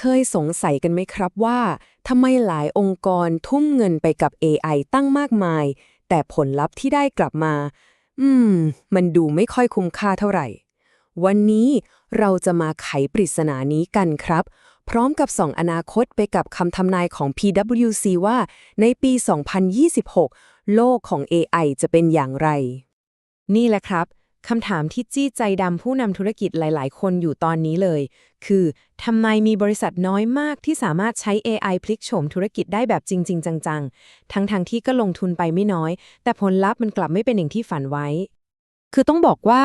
เคยสงสัยกันไหมครับว่าทำไมหลายองค์กรทุ่มเงินไปกับ AI ตั้งมากมาย แต่ผลลัพธ์ที่ได้กลับมา อืม มันดูไม่ค่อยคุ้มค่าเท่าไหร่ วันนี้เราจะมาไขปริศนานี้กันครับ พร้อมกับส่องอนาคตไปกับคำทำนายของ PwC ว่า ในปี 2026 โลกของ AI จะเป็นอย่างไร นี่แหละครับ คำถามที่จี้ใจดำผู้นำธุรกิจหลาย ๆ คนอยู่ตอนนี้เลย คือทำไมมีบริษัทน้อยมากที่สามารถใช้ AI พลิกโฉมธุรกิจได้แบบจริง ๆ จัง ๆ ทั้งๆทที่ก็ลงทุนไปไม่น้อย แต่ผลลัพธ์มันกลับไม่เป็นอย่างที่ฝันไว้ คือต้องบอกว่า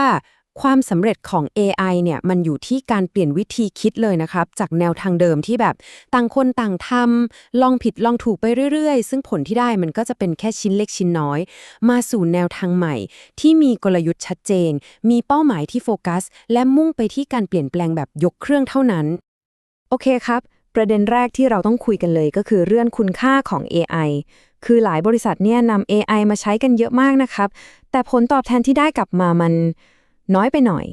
ความสำเร็จของ AI เนี่ยมันอยู่ที่การเปลี่ยนวิธีคิดเลยนะครับ จากแนวทางเดิมที่แบบต่างคนต่างทำลองผิดลองถูกไปเรื่อยๆ ซึ่งผลที่ได้มันก็จะเป็นแค่ชิ้นเล็กชิ้นน้อย มาสู่แนวทางใหม่ ที่มีกลยุทธ์ชัดเจน มีเป้าหมายที่โฟกัส และมุ่งไปที่การเปลี่ยนแปลงแบบยกเครื่องเท่านั้น โอเคครับ ประเด็นแรกที่เราต้องคุยกันเลยก็คือเรื่องคุณค่าของ AI คือหลายบริษัทเนี่ยนำ AI มาใช้กันเยอะมากนะครับแต่ผลตอบแทนที่ได้กลับมามัน น้อยไปหน่อย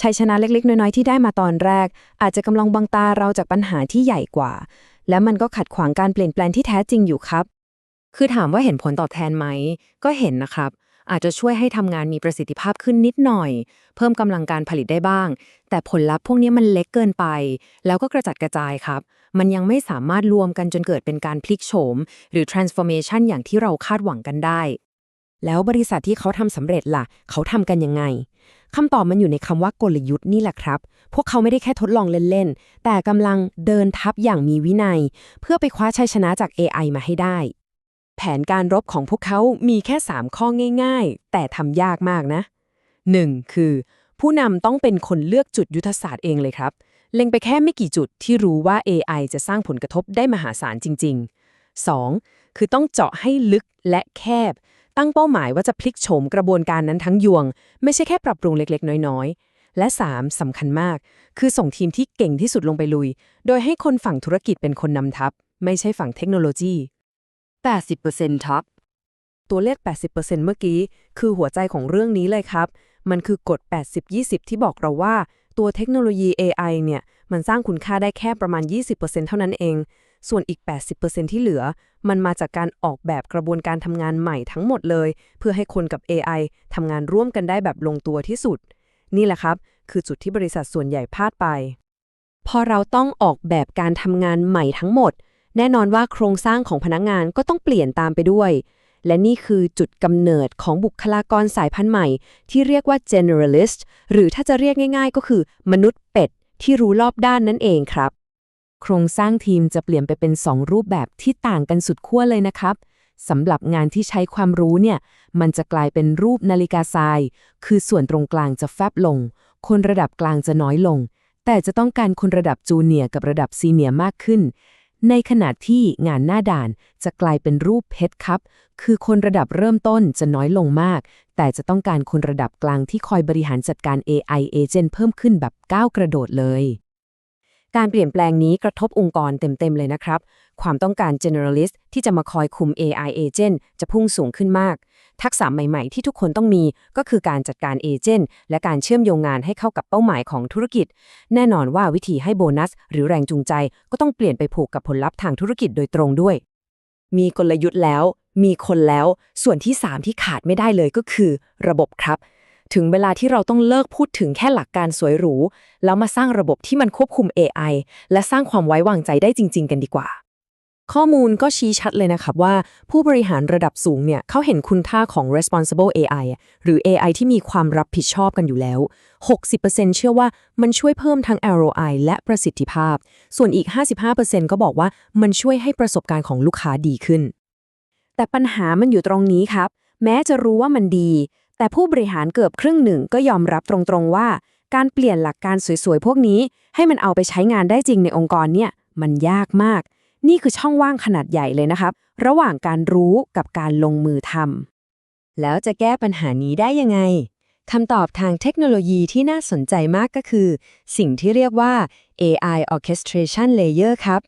ชัยชนะเล็กๆ น้อยๆ ที่ได้มาตอนแรก อาจจะกำลังบังตาเราจากปัญหาที่ใหญ่กว่า และมันก็ขัดขวางการเปลี่ยนแปลงที่แท้จริงอยู่ครับ คือถามว่าเห็นผลตอบแทนไหม ก็เห็นนะครับ อาจจะช่วยให้ทำงานมีประสิทธิภาพขึ้นนิดหน่อย เพิ่มกำลังการผลิตได้บ้าง แต่ผลลัพธ์พวกนี้มันเล็กเกินไป แล้วก็กระจัดกระจายครับ มันยังไม่สามารถรวมกันจนเกิดเป็นการพลิกโฉม หรือ transformation อย่างที่เราคาดหวังกันได้ แล้วบริษัทที่เขาทำสำเร็จล่ะ เขาทำกันยังไงคำตอบมันอยู่ในคำว่ากลยุทธ์นี่แหละครับ พวกเขาไม่ได้แค่ทดลองเล่นๆ แต่กำลังเดินทับอย่างมีวินัย เพื่อไปคว้าชัยชนะจาก AI มาให้ได้ แผนการรบของพวกเขามีแค่ 3 ข้อง่าย ๆ แต่ทำยากมากนะ 1. คือ ผู้นำต้องเป็นคนเลือกจุดยุทธศาสตร์เองเลยครับ เล็งไปแค่ไม่กี่จุดที่รู้ว่า AI จะสร้างผลกระทบได้มหาศาลจริง ๆ 2. คือต้องเจาะให้ลึกและแคบ ตั้งเป้าหมายว่าจะพลิกโฉมกระบวนการนั้นทั้งยวง ไม่ใช่แค่ปรับปรุงเล็กๆ น้อยๆ และ 3. สำคัญมาก คือส่งทีมที่เก่งที่สุดลงไปลุย โดยให้คนฝั่งธุรกิจเป็นคนนำทัพ ไม่ใช่ฝั่งเทคโนโลยี 80%ทับตัวเลข 80%เมื่อกี้ คือหัวใจของเรื่องนี้เลยครับ มันคือกฎ 80-20 ที่บอกเราว่า ตัวเทคโนโลยี AI เนี่ย มันสร้างคุณค่าได้แค่ประมาณ 20%เท่านั้นเอง ส่วนอีก 80%ที่เหลือ มันมาจากการออกแบบกระบวนการทำงานใหม่ทั้งหมดเลย เพื่อให้คนกับ AI ทำงานร่วมกันได้แบบลงตัวที่สุด นี่แหละครับ คือจุดที่บริษัทส่วนใหญ่พลาดไป พอเราต้องออกแบบการทำงานใหม่ทั้งหมด แน่นอนว่าโครงสร้างของพนักงานก็ต้องเปลี่ยนตามไปด้วย และนี่คือจุดกำเนิดของบุคลากรสายพันธุ์ใหม่ ที่เรียกว่า generalist หรือถ้าจะเรียกง่าย ๆ ก็คือ มนุษย์เป็ดที่รู้รอบด้านนั่นเองครับ โครงสร้างทีมจะเปลี่ยนไปเป็น 2 รูปแบบที่ต่างกันสุดขั้วเลยนะครับสำหรับงานที่ใช้ความรู้เนี่ย มันจะกลายเป็นรูปนาฬิกาทราย คือส่วนตรงกลางจะแฟบลง คนระดับกลางจะน้อยลง แต่จะต้องการคนระดับจูเนียร์กับระดับซีเนียร์มากขึ้น ในขณะที่งานหน้าด่านจะกลายเป็นรูปเพชรครับ คือคนระดับเริ่มต้นจะน้อยลงมาก แต่จะต้องการคนระดับกลางที่คอยบริหารจัดการ AI agent เพิ่มขึ้นแบบก้าวกระโดดเลย การเปลี่ยนแปลงนี้กระทบองค์กรเต็ม ๆ เลยนะครับ ความต้องการ generalist ที่จะมาคอยคุม AI agent จะพุ่งสูงขึ้นมาก ทักษะใหม่ ๆ ที่ทุกคนต้องมีก็คือการจัดการ agent และการเชื่อมโยงงานให้เข้ากับเป้าหมายของธุรกิจ แน่นอนว่าวิธีให้โบนัส หรือแรงจูงใจก็ต้องเปลี่ยนไปผูกกับผลลัพธ์ทางธุรกิจโดยตรงด้วย มีกลยุทธ์แล้ว มีคนแล้ว ส่วนที่ 3 ที่ขาดไม่ได้เลยก็คือ ระบบครับ ถึงเวลาที่เราต้องเลิกพูดถึงแค่หลักการสวยหรู แล้วมาสร้างระบบที่มันควบคุม AI และสร้างความไว้วางใจได้จริง ๆ กันดีกว่า ข้อมูลก็ชี้ชัดเลยนะครับว่าผู้บริหารระดับสูงเนี่ยเขาเห็นคุณค่าของ responsible AI หรือ AI ที่มีความรับผิดชอบกันอยู่แล้ว 60%เชื่อว่ามันช่วยเพิ่มทั้ง ROI และประสิทธิภาพ ส่วนอีก 55%ก็บอกว่ามันช่วยให้ประสบการณ์ของลูกค้าดีขึ้น แต่ปัญหามันอยู่ตรงนี้ครับ แม้จะรู้ว่ามันดี แต่ผู้บริหารเกือบครึ่งหนึ่งก็ยอมรับตรงๆว่า การเปลี่ยนหลักการสวยๆ พวกนี้ ให้มันเอาไปใช้งานได้จริงในองค์กรเนี่ยมันยากมาก นี่คือช่องว่างขนาดใหญ่เลยนะครับ ระหว่างการรู้กับการลงมือทำแล้วจะแก้ปัญหานี้ได้ยังไงคำตอบทางเทคโนโลยีที่น่าสนใจมากก็คือ สิ่งที่เรียกว่า AI Orchestration Layer ครับ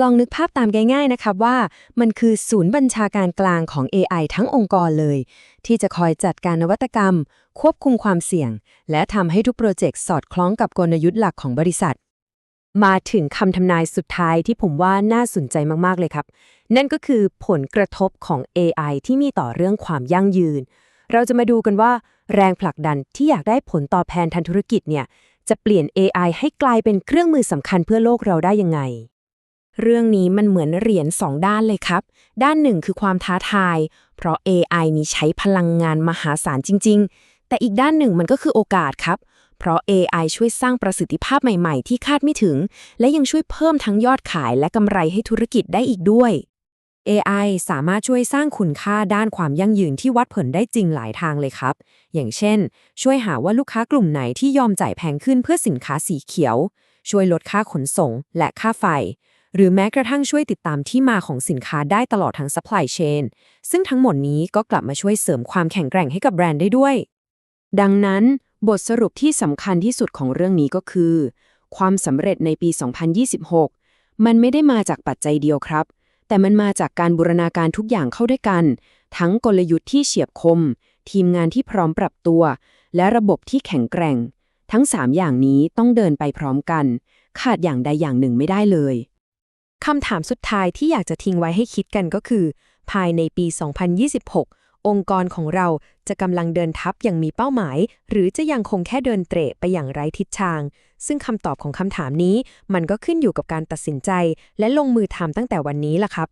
ลองนึกภาพตามง่ายๆนะครับว่ามันคือศูนย์บัญชาการกลางของ AI ทั้งองค์กรเลย ที่จะคอยจัดการนวัตกรรม ควบคุมความเสี่ยง และทำให้ทุกโปรเจกต์สอดคล้องกับกลยุทธ์หลักของบริษัท มาถึงคำทำนายสุดท้ายที่ผมว่าน่าสนใจมากๆเลยครับ นั่นก็คือผลกระทบของ AI ที่มีต่อเรื่องความยั่งยืน เราจะมาดูกันว่า แรงผลักดันที่อยากได้ผลตอบแทนทางธุรกิจเนี่ยจะเปลี่ยน AI ให้กลายเป็นเครื่องมือสำคัญเพื่อโลกเราได้ยังไง เรื่องนี้มันเหมือนเหรียญสองด้านเลยครับ ด้านหนึ่งคือความท้าทาย เพราะ AI มีใช้พลังงานมหาศาลจริง ๆ แต่อีกด้านหนึ่งมันก็คือโอกาสครับ เพราะ AI ช่วยสร้างประสิทธิภาพใหม่ ๆ ที่คาดไม่ถึง และยังช่วยเพิ่มทั้งยอดขายและกำไรให้ธุรกิจได้อีกด้วย AI สามารถช่วยสร้างคุณค่าด้านความยั่งยืนที่วัดผลได้จริงหลายทางเลยครับ อย่างเช่น ช่วยหาว่าลูกค้ากลุ่มไหนที่ยอมจ่ายแพงขึ้นเพื่อสินค้าสีเขียว ช่วยลดค่าขนส่ง และค่าไฟ หรือแม้กระทั่งช่วยติดตามที่มาของสินค้าได้ตลอดทั้ง supply chain ซึ่งทั้งหมดนี้ก็กลับมาช่วยเสริมความแข็งแกร่งให้กับแบรนด์ได้ด้วย ดังนั้น บทสรุปที่สำคัญที่สุดของเรื่องนี้ก็คือ ความสำเร็จในปี 2026 มันไม่ได้มาจากปัจจัยเดียวครับ แต่มันมาจากการบูรณาการทุกอย่างเข้าด้วยกัน ทั้งกลยุทธ์ที่เฉียบคม ทีมงานที่พร้อมปรับตัว และระบบที่แข็งแกร่ง ทั้ง 3 อย่างนี้ต้องเดินไปพร้อมกัน ขาดอย่างใดอย่างหนึ่งไม่ได้เลย คำถามสุดท้ายที่อยากจะทิ้งไว้ให้คิดกันก็คือ ภายในปี 2026 องค์กรของเราจะกำลังเดินทับอย่างมีเป้าหมาย หรือจะยังคงแค่เดินเตะไปอย่างไร้ทิศทาง ซึ่งคำตอบของคำถามนี้ มันก็ขึ้นอยู่กับการตัดสินใจ และลงมือทำตั้งแต่วันนี้ล่ะครับ